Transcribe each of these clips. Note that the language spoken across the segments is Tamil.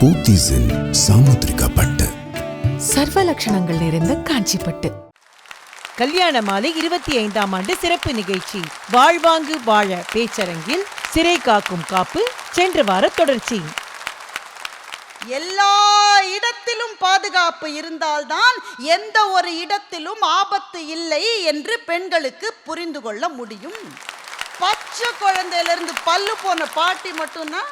போத்தீஸில் சாமுத்திரிகா பட்டு சர்வ லட்சணங்கள் நிறைந்த காஞ்சிப்பட்டு. கல்யாண மாலை இருபத்தி ஐந்தாம் ஆண்டு சிறப்பு நிகழ்ச்சி. வாழ்வாங்கு வாழ பேச்சரங்கில் சிறை காக்கும் காப்பு சென்ற வார தொடர்ச்சி. எல்லா இடத்திலும் பாதுகாப்பு இருந்தால்தான் எந்த ஒரு இடத்திலும் ஆபத்து இல்லை என்று பெண்களுக்கு புரிந்து கொள்ள முடியும். பச்சை குழந்தையிலிருந்து பல்லு போன பாட்டி மட்டும்தான்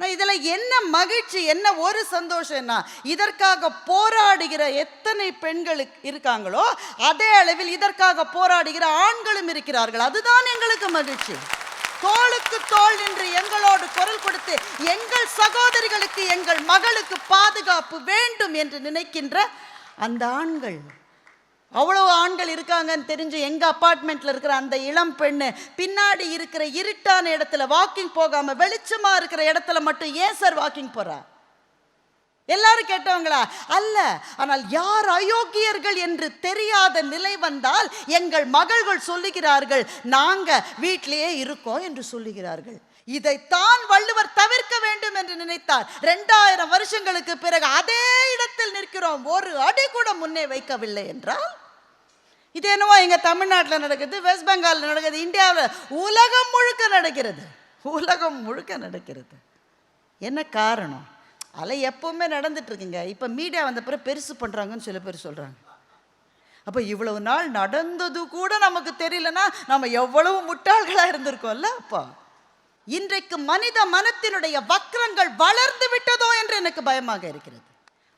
நான் இதில் என்ன மகிழ்ச்சி என்ன ஒரு சந்தோஷம்னா இதற்காக போராடுகிற எத்தனை பெண்களுக்கு இருக்காங்களோ அதே அளவில் இதற்காக போராடுகிற ஆண்களும் இருக்கிறார்கள். அதுதான் எங்களுக்கு மகிழ்ச்சி. தோளுக்கு தோள் நின்று எங்களோடு குரல் கொடுத்து எங்கள் சகோதரிகளுக்கு எங்கள் மகளுக்கு பாதுகாப்பு வேண்டும் என்று நினைக்கின்ற அந்த ஆண்கள். அவ்வளோ ஆண்கள் இருக்காங்கன்னு தெரிஞ்சு எங்கள் அப்பார்ட்மெண்ட்டில் இருக்கிற அந்த இளம் பெண்ணு பின்னாடி இருக்கிற இருட்டான இடத்துல வாக்கிங் போகாமல் வெளிச்சமாக இருக்கிற இடத்துல மட்டும் ஏன் சார் வாக்கிங் போகிறா எல்லாரும் கேட்டவங்களா? அல்ல. ஆனால் யார் அயோக்கியர்கள் என்று தெரியாத நிலை வந்தால் எங்கள் மகள்கள் சொல்லுகிறார்கள் நாங்கள் வீட்டிலேயே இருக்கோம் என்று சொல்லுகிறார்கள். இதைத்தான் வள்ளுவர் தவிர்க்க வேண்டும் என்று நினைத்தார். ரெண்டாயிரம் வருஷங்களுக்கு பிறகு அதே இடத்தில் நிற்கிறோம். ஒரு அடி கூட முன்னே வைக்கவில்லை என்றால்? இது என்னவோ எங்கள் தமிழ்நாட்டில் நடக்குது வெஸ்ட் பெங்காலில் நடக்குது இந்தியாவில் உலகம் முழுக்க நடக்கிறது. உலகம் முழுக்க நடக்கிறது. என்ன காரணம்? அலை எப்போவுமே நடந்துட்டுருக்குங்க இப்போ மீடியா வந்த பிறகு பெருசு பண்ணுறாங்கன்னு சில பேர் சொல்கிறாங்க அப்போ இவ்வளவு நாள் நடந்தது கூட நமக்கு தெரியலனா நம்ம எவ்வளவு முட்டாள்களாக இருந்திருக்கோம்ல அப்போ. இன்றைக்கு மனித மனத்தினுடைய வக்ரங்கள் வளர்ந்து விட்டதோ என்று எனக்கு பயமாக இருக்கிறது.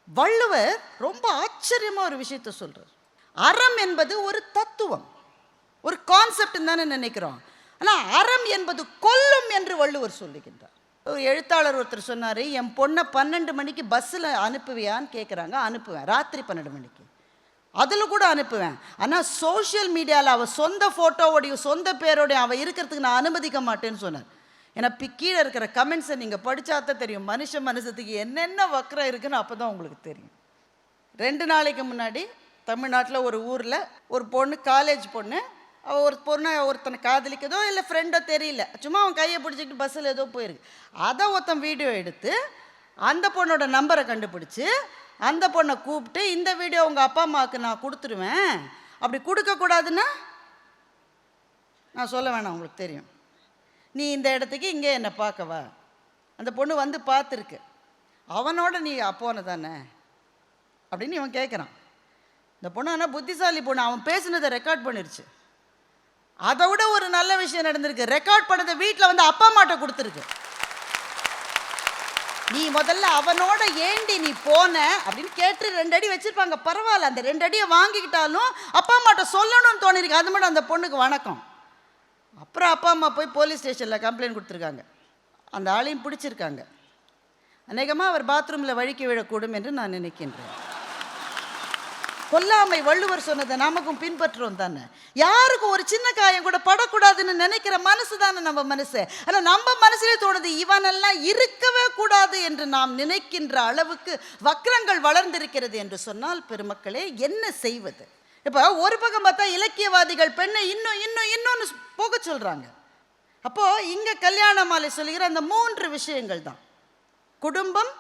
வள்ளுவர் ரொம்ப ஆச்சரியமா ஒரு விஷயத்தை சொல்கிறார் அறம் என்பது ஒரு தத்துவம் ஒரு கான்செப்ட் தானே நினைக்கிறோம். ஆனால் அறம் என்பது கொல்லும் என்று வள்ளுவர் சொல்லுகின்றார். ஒரு எழுத்தாளர் ஒருத்தர் சொன்னார் என் பொண்ணை பன்னெண்டு மணிக்கு பஸ்ஸில் அனுப்புவியான்னு கேட்குறாங்க அனுப்புவேன் ராத்திரி பன்னெண்டு மணிக்கு. அதில் கூட அனுப்புவேன். ஆனால் சோஷியல் மீடியாவில் அவள் சொந்த ஃபோட்டோவோடையும் சொந்த பேரோடையும் அவள் இருக்கிறதுக்கு நான் அனுமதிக்க மாட்டேன்னு சொன்னார். ஏன்னா இப்போ கீழே இருக்கிற கமெண்ட்ஸை நீங்கள் படித்தாத்தான் தெரியும். மனுஷ மனசத்துக்கு என்னென்ன வக்கரம் இருக்குன்னு அப்போ தான் உங்களுக்கு தெரியும். ரெண்டு நாளைக்கு முன்னாடி தமிழ்நாட்டில் ஒரு ஊரில் ஒரு பொண்ணு காலேஜ் பொண்ணு. அவள் ஒரு பொண்ணை ஒருத்தனை காதலிக்கதோ இல்லை ஃப்ரெண்டோ தெரியல. சும்மா அவன் கையை பிடிச்சிக்கிட்டு பஸ்ஸில் ஏதோ போயிருக்கு. அதை ஒருத்தன் வீடியோ எடுத்து அந்த பொண்ணோட நம்பரை கண்டுபிடிச்சி அந்த பொண்ணை கூப்பிட்டு இந்த வீடியோ உங்கள் அப்பா அம்மாவுக்கு நான் கொடுத்துருவேன். அப்படி கொடுக்கக்கூடாதுன்னா நான் சொல்ல வேணாம் உங்களுக்கு தெரியும். நீ இந்த இடத்துக்கு இங்கே என்னை பார்க்கவா அந்த பொண்ணு வந்து பார்த்துருக்கு. அவனோட நீ அப்போன தானே அப்படின்னு இவன் கேட்குறான் இந்த பொண்ணு ஆனால் புத்திசாலி பொண்ணு அவன் பேசுனதை ரெக்கார்ட் பண்ணிருச்சு. அதை விட ஒரு நல்ல விஷயம் நடந்திருக்கு. ரெக்கார்ட் பண்ணதை வீட்டில் வந்து அப்பா அம்மாட்ட கொடுத்துருக்கு. நீ முதல்ல அவனோட ஏண்டி நீ போன அப்படின்னு கேட்டு ரெண்டு அடி வச்சிருப்பாங்க. பரவாயில்ல அந்த ரெண்டு அடியை வாங்கிக்கிட்டாலும் அப்பா அம்மாட்ட சொல்லணும்னு தோணிருக்கு. அது மட்டும் அந்த பொண்ணுக்கு வணக்கம். அப்புறம் அப்பா அம்மா போய் போலீஸ் ஸ்டேஷனில் கம்ப்ளைண்ட் கொடுத்துருக்காங்க. அந்த ஆளையும் பிடிச்சிருக்காங்க. அநேகமாக அவர் பாத்ரூமில் வழுக்கி விழக்கூடும் என்று நான் நினைக்கின்றேன். கொல்லாமை வள்ளுவர் சொன்னதை நமக்கும் பின்பற்றுறோம் தானே? யாருக்கும் ஒரு சின்ன காயம் கூட படக்கூடாதுன்னு நினைக்கிற மனசு தானே நம்ம மனசு? ஆனால் நம்ம மனசுலே தோணுது இவனெல்லாம் இருக்கவே கூடாது என்று நாம் நினைக்கின்ற அளவுக்கு வக்ரங்கள் வளர்ந்திருக்கிறது என்று சொன்னால் பெருமக்களே என்ன செய்வது? இப்போ ஒரு பக்கம் பார்த்தா இலக்கியவாதிகள் பெண்ணை இன்னும் இன்னும் இன்னொன்று போக சொல்கிறாங்க அப்போது இங்கே கல்யாண மாலை சொல்லுகிற அந்த மூன்று விஷயங்கள் தான். குடும்பம்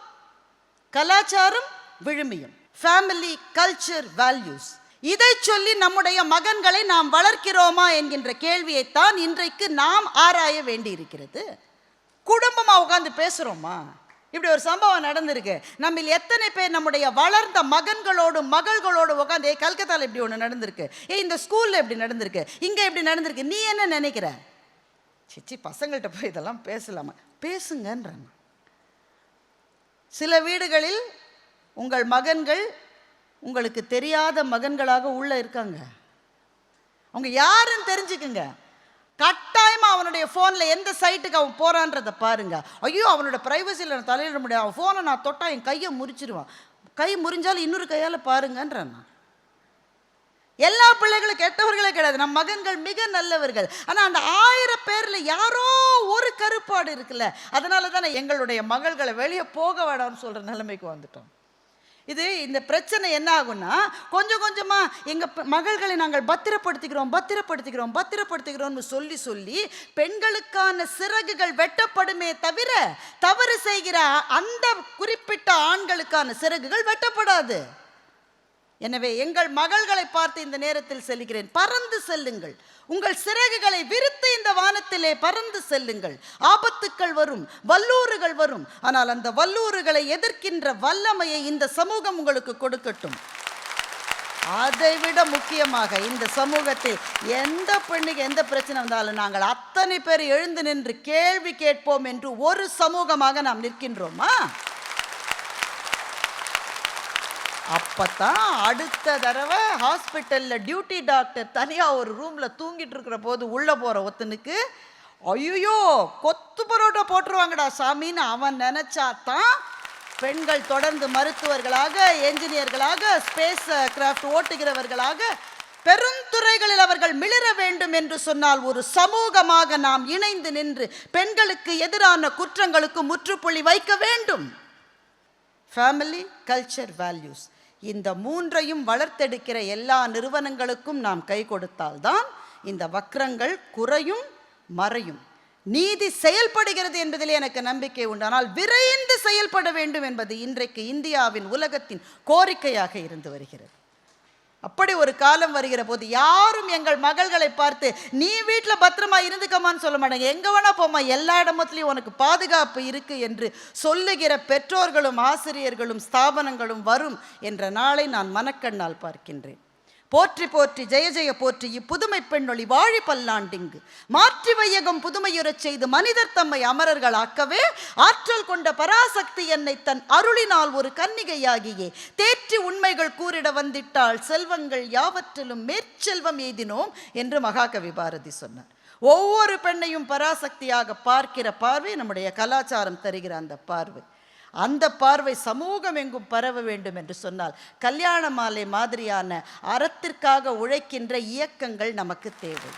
கலாச்சாரம் விழுமியம். ஃபேமிலி கல்ச்சர் வேல்யூஸ் இதை சொல்லி நம்முடைய மகன்களை நாம் வளர்க்கிறோமா என்கின்ற கேள்வியைத்தான் இன்றைக்கு நாம் ஆராய வேண்டியிருக்கிறது. குடும்பமாக உட்காந்து பேசுகிறோமா இப்படி ஒரு சம்பவம் நடந்திருக்கு. நம்மில் எத்தனை பேர் நம்முடைய வளர்ந்த மகன்களோடு மகள்களோடு உட்காந்து ஏ கல்கத்தாவில் இப்படி ஒன்று நடந்திருக்கு. ஏய் இந்த ஸ்கூலில் இப்படி நடந்திருக்கு. இங்கே இப்படி நடந்திருக்கு. நீ என்ன நினைக்கிற? சிச்சி பசங்கள்கிட்ட போய் இதெல்லாம் பேசலாமா? பேசுங்கன்றாங்க சில வீடுகளில் உங்கள் மகன்கள் உங்களுக்கு தெரியாத மகன்களாக உள்ளே இருக்காங்க. அவங்க யாருன்னு தெரிஞ்சுக்குங்க. கட்டாயமாக அவனுடைய ஃபோனில் எந்த சைட்டுக்கு அவன் போகிறான்றதை பாருங்க. ஐயோ அவனோட ப்ரைவசியில் நான் தலையிட முடியாது. அவன் ஃபோனை நான் தொட்டா என் கையை முறிச்சிருவான். கை முறிஞ்சாலும் இன்னொரு கையால் பாருங்கன்றான் நான். எல்லா பிள்ளைகளும் கெட்டவர்களே கிடையாது. நம் மகன்கள் மிக நல்லவர்கள். ஆனால் அந்த ஆயிரம் பேரில் யாரோ ஒரு கருப்பாடு இருக்குல்ல. அதனால தானே எங்களுடைய மகள்களை வெளியே போக வேடாம்னு சொல்கிற நிலைமைக்கு வந்துட்டோம். இது இந்த பிரச்சனை என்ன ஆகும்னா கொஞ்சம் கொஞ்சமாக எங்கள் மகள்களை நாங்கள் பத்திரப்படுத்திக்கிறோம் பத்திரப்படுத்திக்கிறோம் பத்திரப்படுத்திக்கிறோம்னு சொல்லி சொல்லி பெண்களுக்கான சிறகுகள் வெட்டப்படுமே தவிர தவறு செய்கிற அந்த குறிப்பிட்ட ஆண்களுக்கான சிறகுகள் வெட்டப்படாது. எனவே எங்கள் மகள்களை பார்த்து இந்த நேரத்தில் செல்கிறேன். பறந்து செல்லுங்கள். உங்கள் சிறகுகளை விரித்து இந்த வானத்திலே பறந்து செல்லுங்கள். ஆபத்துக்கள் வரும் வல்லூறுகள் வரும். ஆனால் அந்த வல்லூறுகளை எதிர்க்கின்ற வல்லமையை இந்த சமூகம் உங்களுக்கு கொடுக்கட்டும். அதைவிட முக்கியமாக இந்த சமூகத்தில் எந்த பெண்ணுக்கு எந்த பிரச்சனை வந்தாலும் நாங்கள் அத்தனை பேர் எழுந்து நின்று கேள்வி கேட்போம் என்று ஒரு சமூகமாக நாம் நிற்கின்றோமா? அப்பதான் அடுத்த தடவை ஹாஸ்பிட்டலில் டியூட்டி டாக்டர் தனியாக ஒரு ரூமில் தூங்கிட்டு இருக்கிற போது உள்ளே போகிற ஒருத்தனுக்கு ஐயோ கொத்து பரோட்டா போட்டுருவாங்கடா சாமின்னு அவன் நினச்சா தான் பெண்கள் தொடர்ந்து மருத்துவர்களாக என்ஜினியர்களாக ஸ்பேஸ் கிராஃப்ட் ஓட்டுகிறவர்களாக பெருந்துறைகளில் அவர்கள் மிளிர வேண்டும் என்று சொன்னால் ஒரு சமூகமாக நாம் இணைந்து நின்று பெண்களுக்கு எதிரான குற்றங்களுக்கு முற்றுப்புள்ளி வைக்க வேண்டும். ஃபேமிலி கல்ச்சர் வேல்யூஸ் இந்த மூன்றையும் வளர்த்தெடுக்கிற எல்லா நிறுவனங்களுக்கும் நாம் கை கொடுத்தால்தான் இந்த வக்ரங்கள் குறையும் மறையும். நீதி செயல்படுகிறது என்பதிலே எனக்கு நம்பிக்கை உண்டு. ஆனால் விரைந்து செயல்பட வேண்டும் என்பது இன்றைக்கு இந்தியாவின் உலகத்தின் கோரிக்கையாக இருந்து வருகிறது. அப்படி ஒரு காலம் வருகிற போது யாரும் எங்கள் மகள்களை பார்த்து நீ வீட்டில் பத்திரமா இருந்துக்கமான்னு சொல்ல மாட்டாங்க. எங்கே வேணா போமா எல்லா இடமத்துலையும் உனக்கு பாதுகாப்பு இருக்கு என்று சொல்லுகிற பெற்றோர்களும் ஆசிரியர்களும் ஸ்தாபனங்களும் வரும் என்ற நாளை நான் மனக்கண்ணால் பார்க்கின்றேன். போற்றி போற்றி ஜெய ஜெய போற்றி இப்புதுமை பெண்ணொளி வாழி பல்லாண்டிங்கு. மாற்றி வையகம் புதுமையுறச் செய்து மனிதர் தம்மை அமரர்களாக்கவே ஆற்றல் கொண்ட பராசக்தி என்னை தன் அருளினால் ஒரு கன்னிகையாகியே. தேற்றி உண்மைகள் கூறிட வந்திட்டால் செல்வங்கள் யாவற்றிலும் மேற்செல்வம் எய்தினோம் என்று மகாகவி பாரதி சொன்னார். ஒவ்வொரு பெண்ணையும் பராசக்தியாக பார்க்கிற பார்வை நம்முடைய கலாச்சாரம் தருகிற அந்த பார்வை. அந்த பார்வை சமூகம் எங்கும் பரவ வேண்டும் என்று சொன்னால் கல்யாண மாலை மாதிரியான அறத்திற்காக உழைக்கின்ற இயக்கங்கள் நமக்கு தேவை.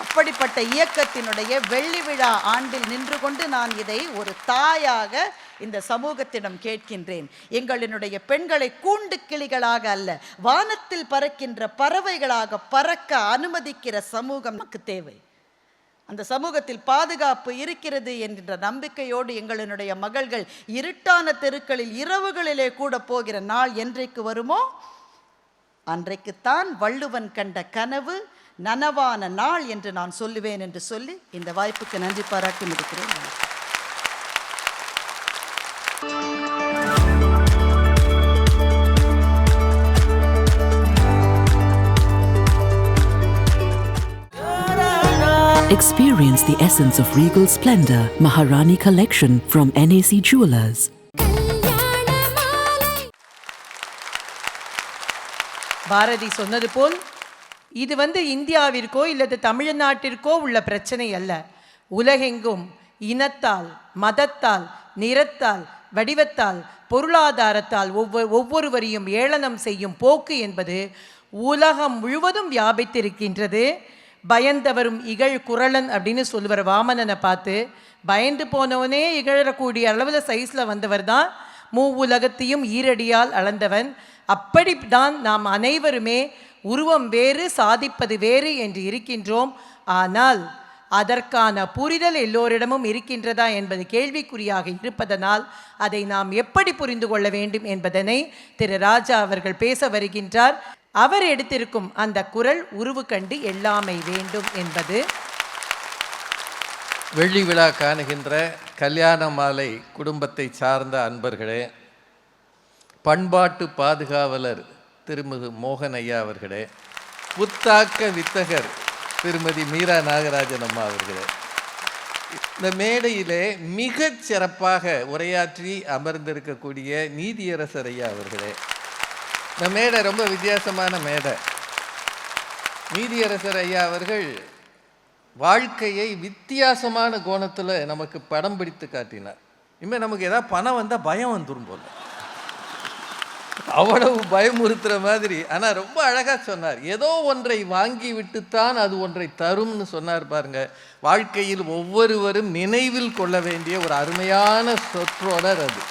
அப்படிப்பட்ட இயக்கத்தினுடைய வெள்ளி விழா ஆண்டில் நின்று கொண்டு நான் இதை ஒரு தாயாக இந்த சமூகத்திடம் கேட்கின்றேன். எங்களினுடைய பெண்களை கூண்டு கிளிகளாக அல்ல வானத்தில் பறக்கின்ற பறவைகளாக பறக்க அனுமதிக்கிற சமூகம் நமக்கு தேவை. அந்த சமூகத்தில் பாதுகாப்பு இருக்கிறது என்கின்ற நம்பிக்கையோடு எங்களினுடைய மகள்கள் இருட்டான தெருக்களில் இரவுகளிலே கூட போகிற நாள் என்றைக்கு வருமோ அன்றைக்குத்தான் வள்ளுவன் கண்ட கனவு நனவான நாள் என்று நான் சொல்லுவேன் என்று சொல்லி இந்த வாய்ப்புக்கு நன்றி பாராட்டி முடிக்கிறேன். Experience the essence of regal splendor, Maharani Collection from NAC Jewelers. Bharathi சொன்னது போல் இது வந்து இந்தியாவிற்கோ இல்லது தமிழ்நாட்டிற்கோ உள்ள பிரச்சனை அல்ல உலகெங்கும் இனத்தால் மதத்தால் நிறத்தால் வடிவத்தால் பொருளாதாரத்தால் ஒவ்வொரு ஒவ்வொருவரையும் ஏளனம் செய்யும் போக்கு என்பது உலகம் முழுவதும் வியாபித்திருக்கின்றது பயந்தவரும் இகழ் குரலன் அப்படின்னு சொல்லுவார் வாமனனை பார்த்து. பயந்து போனவனே இகழக்கூடிய அளவில் சைஸில் வந்தவர் தான் மூ உலகத்தையும் ஈரடியால் அளந்தவன். அப்படி தான் நாம் அனைவருமே உருவம் வேறு சாதிப்பது வேறு என்று இருக்கின்றோம். ஆனால் அதற்கான புரிதல் எல்லோரிடமும் இருக்கின்றதா என்பது கேள்விக்குறியாக இருப்பதனால் அதை நாம் எப்படி புரிந்து கொள்ள வேண்டும் என்பதனை திரு ராஜா அவர்கள் பேச வருகின்றார். அவர் எடுத்திருக்கும் அந்த குரல் உருவு கண்டு எல்லாமை வேண்டும் என்பது. வெள்ளி விழா காணுகின்ற கல்யாண மாலை குடும்பத்தை சார்ந்த அன்பர்களே பண்பாட்டு பாதுகாவலர் திருமிகு மோகன் ஐயா அவர்களே புத்தாக்க வித்தகர் திருமதி மீரா நாகராஜன் அம்மா அவர்களே இந்த மேடையிலே மிகச் சிறப்பாக உரையாற்றி அமர்ந்திருக்கக்கூடிய நீதியரசர் ஐயா அவர்களே இந்த மேடை ரொம்ப வித்தியாசமான மேடை. நீதியரசர் ஐயா அவர்கள் வாழ்க்கையை வித்தியாசமான கோணத்தில் நமக்கு படம் பிடித்து காட்டினார். இனிமேல் நமக்கு ஏதாவது பணம் வந்தால் பயம் வந்துடும் போல. அவ்வளவு பயமுறுத்துகிற மாதிரி. ஆனால் ரொம்ப அழகாக சொன்னார். ஏதோ ஒன்றை வாங்கி விட்டுத்தான் அது ஒன்றை தரும்னு சொன்னார் பாருங்க. வாழ்க்கையில் ஒவ்வொருவரும் நினைவில் கொள்ள வேண்டிய ஒரு அருமையான சொற்றொடர் அது.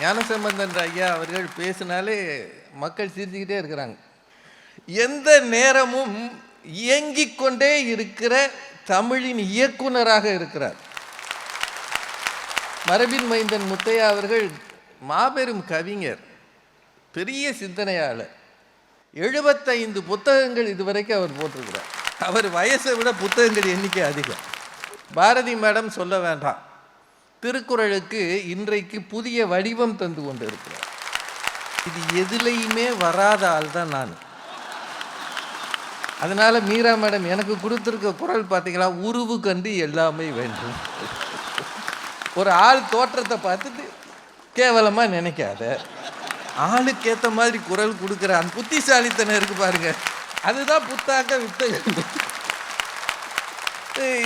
ஞானசம்பந்தன் ஐயா அவர்கள் பேசினாலே மக்கள் சிரிச்சுக்கிட்டே இருக்கிறாங்க. எந்த நேரமும் இயங்கிக் கொண்டே இருக்கிற தமிழின் இயக்குனராக இருக்கிறார். மரபின் மைந்தன் முத்தையா அவர்கள் மாபெரும் கவிஞர் பெரிய சிந்தனையாளர். எழுபத்தைந்து புத்தகங்கள் இதுவரைக்கும் அவர் போட்டிருக்கிறார். அவர் வயசை விட புத்தகங்கள் எண்ணிக்கை அதிகம். பாரதி மேடம் சொல்ல வேண்டாம். திருக்குறளுக்கு இன்றைக்கு புதிய வடிவம் தந்து கொண்டு இருக்கிறார் இது எதுலேயுமே வராத ஆள் தான் நான். அதனால மீரா மேடம் எனக்கு கொடுத்துருக்க குரல் பார்த்தீங்களா உருவு கண்டு எல்லாமே வேண்டும். ஒரு ஆள் தோற்றத்தை பார்த்துட்டு கேவலமாக நினைக்காத. ஆளுக்கு ஏற்ற மாதிரி குரல் கொடுக்குற அந்த புத்திசாலித்தனம் இருக்கு பாருங்க. அதுதான் புத்தாக்க வித்த.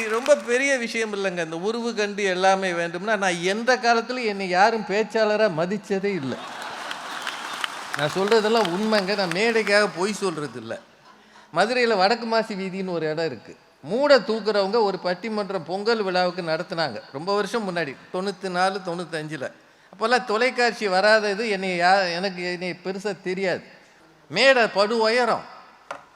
ரொம்ப பெரிய விஷயம் இல்லைங்க. இந்த உருவு கண்டு எல்லாமே வேண்டும்னா நான் எந்த காலத்தில் என்னை யாரும் பேச்சாளராக மதித்ததே இல்லை. நான் சொல்கிறதெல்லாம் உண்மைங்க. நான் மேடைக்காக பொய் சொல்கிறது இல்லை மதுரையில் வடக்கு மாசி வீதின்னு ஒரு இடம் இருக்குது மூடை தூக்குறவங்க ஒரு பட்டிமன்றம் பொங்கல் விழாவுக்கு நடத்துனாங்க. ரொம்ப வருஷம் முன்னாடி தொண்ணூற்றி நாலு தொண்ணூத்தஞ்சில். அப்போல்லாம் தொலைக்காட்சி வராதது என்னை யா எனக்கு என்னை பெருசாக தெரியாது. மேடை படு உயரம்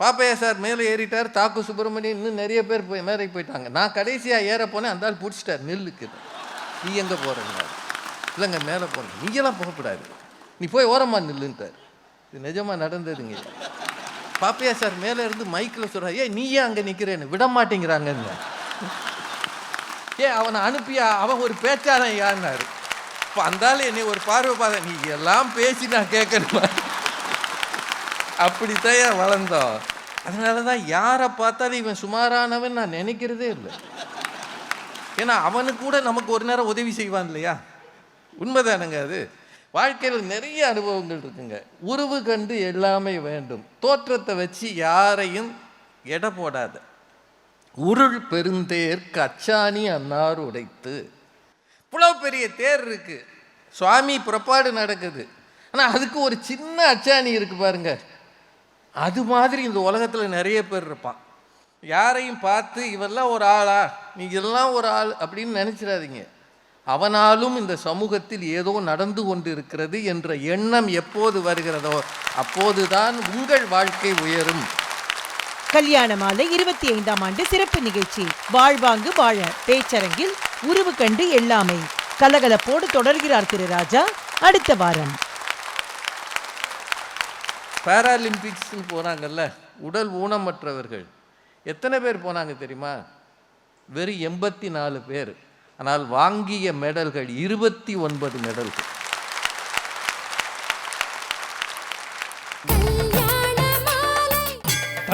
பாப்பையா சார் மேலே ஏறிட்டார் தாக்கு சுப்பிரமணியன் இன்னும் நிறைய பேர் போய் மேலே போயிட்டாங்க. நான் கடைசியாக ஏற போனேன் அந்த ஆள் பிடிச்சிட்டார் நெல்லுக்கு. நீ எங்கே போகிறேங்க இல்லைங்க மேலே போகிறேன் நீங்களாம் போகக்கூடாது. நீ போய் ஓரமாக நில்லுன்ட்டார். இது நிஜமாக நடந்ததுங்க. பாப்பையா சார் மேலே இருந்து மைக்கில் சொல்கிறார் ஏன் நீ ஏன் அங்கே நிற்கிறேன்னு விட மாட்டேங்கிறாங்கன்னு. ஏ அவனை அனுப்பியா? அவன் ஒரு பேச்சாளன் யாருனாரு இப்போ அந்தாலும் என்னை ஒரு பார்வை பார்த்தேன். நீ எல்லாம் பேசி நான் கேட்கணுமா? அப்படித்தான் ஏன் வளர்ந்தோம்? அதனால தான் யாரை பார்த்தாலும் இவன் சுமாரானவன் நான் நினைக்கிறதே இல்லை. ஏன்னா அவனுக்கு கூட நமக்கு ஒரு நேரம் உதவி செய்வான் இல்லையா? உண்மைதானுங்க அது? வாழ்க்கையில் நிறைய அனுபவங்கள் இருக்குங்க. உருவு கண்டு எல்லாமே வேண்டும். தோற்றத்தை வச்சு யாரையும் எடை போடாத. உருள் பெருந்தேர்க்கு அச்சாணி அன்னார் உடைத்து. இவ்வளோ பெரிய தேர் இருக்குது சுவாமி புறப்பாடு நடக்குது. ஆனால் அதுக்கு ஒரு சின்ன அச்சாணி இருக்குது பாருங்க. அது மாதிரி இந்த உலகத்தில் நிறைய பேர் இருப்பான். யாரையும் பார்த்து இவெல்லாம் ஒரு ஆளா? நீ இதெல்லாம் ஒரு ஆள் அப்படின்னு நினச்சிடாதீங்க. அவனாலும் இந்த சமூகத்தில் ஏதோ நடந்து கொண்டு இருக்கிறது என்ற எண்ணம் எப்போது வருகிறதோ அப்போதுதான் உங்கள் வாழ்க்கை உயரும். கல்யாண மாலை இருபத்தி ஐந்தாம் ஆண்டு சிறப்பு நிகழ்ச்சி. வாழ்வாங்கு வாழ. பேச்சரங்கில் உருவு கண்டு எல்லாமே. கலகலப்போடு தொடர்கிறார் திரு ராஜா. அடுத்த வாரம். பாராலிம்பிக்ஸ்னு போனாங்கல்ல உடல் ஊனமற்றவர்கள். எத்தனை பேர் போனாங்க தெரியுமா? வெறும் எண்பத்தி நாலு பேர். ஆனால் வாங்கிய மெடல்கள் இருபத்தி ஒன்பது மெடல்கள்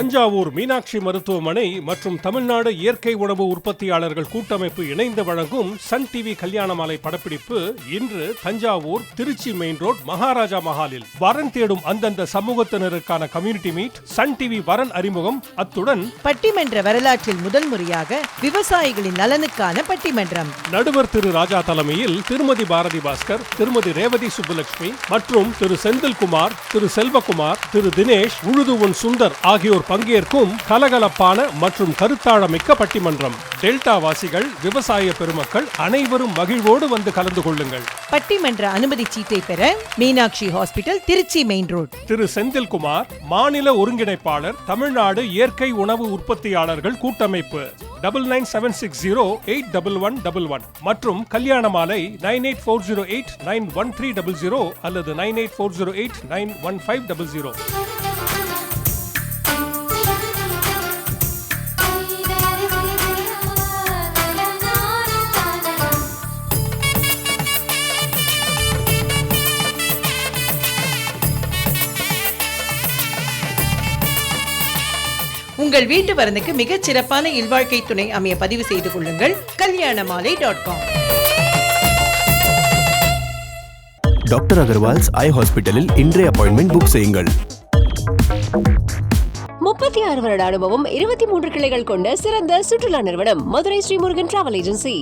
தஞ்சாவூர் மீனாட்சி மருத்துவமனை மற்றும் தமிழ்நாடு இயற்கை உணவு உற்பத்தியாளர்கள் கூட்டமைப்பு இணைந்து வழங்கும் சன் டிவி கல்யாணமாலை படப்பிடிப்பு இன்று தஞ்சாவூர் திருச்சி மெயின் ரோட் மகாராஜா மஹாலில். வரன் தேடும் அந்தந்த சமூகத்தினருக்கான கம்யூனிட்டி மீட் சன் டிவி வரன் அறிமுகம். அத்துடன் பட்டிமன்ற வரலாற்றில் முதல் முறையாக விவசாயிகளின் நலனுக்கான பட்டிமன்றம். நடுவர் திரு ராஜா தலைமையில் திருமதி பாரதி பாஸ்கர் திருமதி ரேவதி சுப்புலட்சுமி மற்றும் திரு செந்தில்குமார் திரு செல்வகுமார் திரு தினேஷ் உழுதுவன் சுந்தர் ஆகியோர் பங்கேற்கும் கலகலப்பான மற்றும் கருத்தாழமிக்க பட்டிமன்றம். டெல்டா வாசிகள் விவசாய பெருமக்கள் அனைவரும் மகிழ்வோடு வந்து கலந்து கொள்ளுங்கள். பட்டிமன்ற அனுமதி சீட்டை பெற Meenakshi hospital Tiruchi main road. Thiru Senthilkumar மாநில ஒருங்கிணைப்பாளர் தமிழ்நாடு இயற்கை உணவு உற்பத்தியாளர்கள் கூட்டமைப்பு. Double nine seven six zero eight double one double one மற்றும் Kalyana Malai nine eight four zero eight nine one three double zero அல்லது nine eight four zero eight nine one five double zero. உங்கள் வீட்டு வரனுக்கு மிகச் சிறப்பான இல்வாழ்க்கை துணை அமைய பதிவு செய்து கொள்ளுங்கள். Kalyanamalai dot com doctor Agarwal's eye ஹாஸ்பிட்டலில் இன்றைய அப்பாயின்மெண்ட் புக் செய்யுங்கள். முப்பத்தி ஆறு வருட அனுபவம் இருபத்தி மூன்று கிளைகள் கொண்ட சிறந்த சுற்றுலா நிறுவனம் மதுரை ஸ்ரீமுருகன் டிராவல் ஏஜென்சி